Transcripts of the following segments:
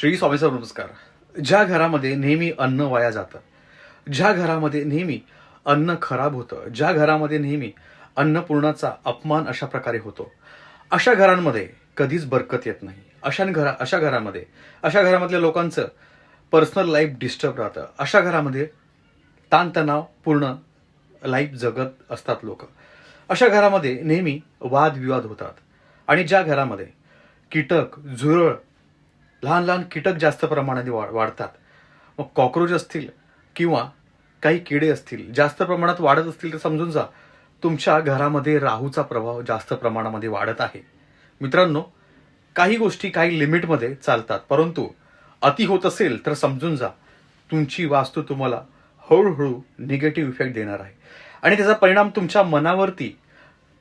Shri Swami sir नमस्कार. ज्या घरामध्ये नेहमी अन्न वाया जातं ज्या घरामध्ये नेहमी अन्न खराब होतं ज्या घरामध्ये नेहमी अन्नपूर्णाचा अपमान अशा प्रकारे होतो अशा घरांमध्ये कधीच बरकत येत नाही. अशा घरा अशा घरामध्ये अशा घरामधल्या लोकांचं पर्सनल लाईफ डिस्टर्ब राहतं. अशा घरामध्ये ताणतणाव पूर्ण लाईफ जगत असतात लोक. अशा घरामध्ये नेहमी वादविवाद होतात. आणि ज्या घरामध्ये कीटक झुरळ लहान लहान कीटक जास्त प्रमाणाने वा वाढतात. मग कॉक्रोच असतील किंवा काही किडे असतील जास्त प्रमाणात वाढत असतील तर समजून जा तुमच्या घरामध्ये राहूचा प्रभाव जास्त प्रमाणामध्ये वाढत आहे. मित्रांनो काही गोष्टी काही लिमिटमध्ये चालतात परंतु अति होत असेल तर समजून जा तुमची वास्तू तुम्हाला हळूहळू निगेटिव्ह इफेक्ट देणार आहे. आणि त्याचा परिणाम तुमच्या मनावरती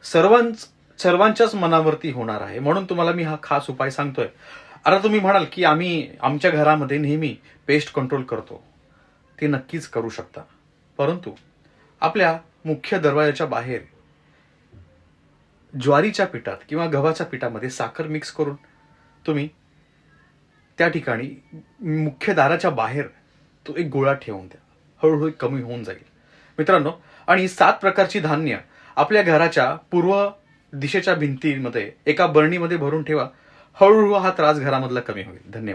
सर्वांच सर्वांच्याच मनावरती होणार आहे. म्हणून तुम्हाला मी हा खास उपाय सांगतोय. आता तुम्ही म्हणाल की आम्ही आमच्या घरामध्ये नेहमी पेस्ट कंट्रोल करतो. ते नक्कीच करू शकता. परंतु आपल्या मुख्य दरवाजाच्या बाहेर ज्वारीच्या पिठात किंवा गव्हाच्या पिठामध्ये साखर मिक्स करून तुम्ही त्या ठिकाणी मुख्य दाराच्या बाहेर तो एक गोळा ठेवून द्या. हळूहळू कमी होऊन जाईल. मित्रांनो आणि सात प्रकारची धान्य आपल्या घराच्या पूर्व दिशेच्या भिंतीमध्ये एका बरणीमध्ये भरून ठेवा. हळूहळू हा त्रास घरामधला कमी होईल. धन्यवाद.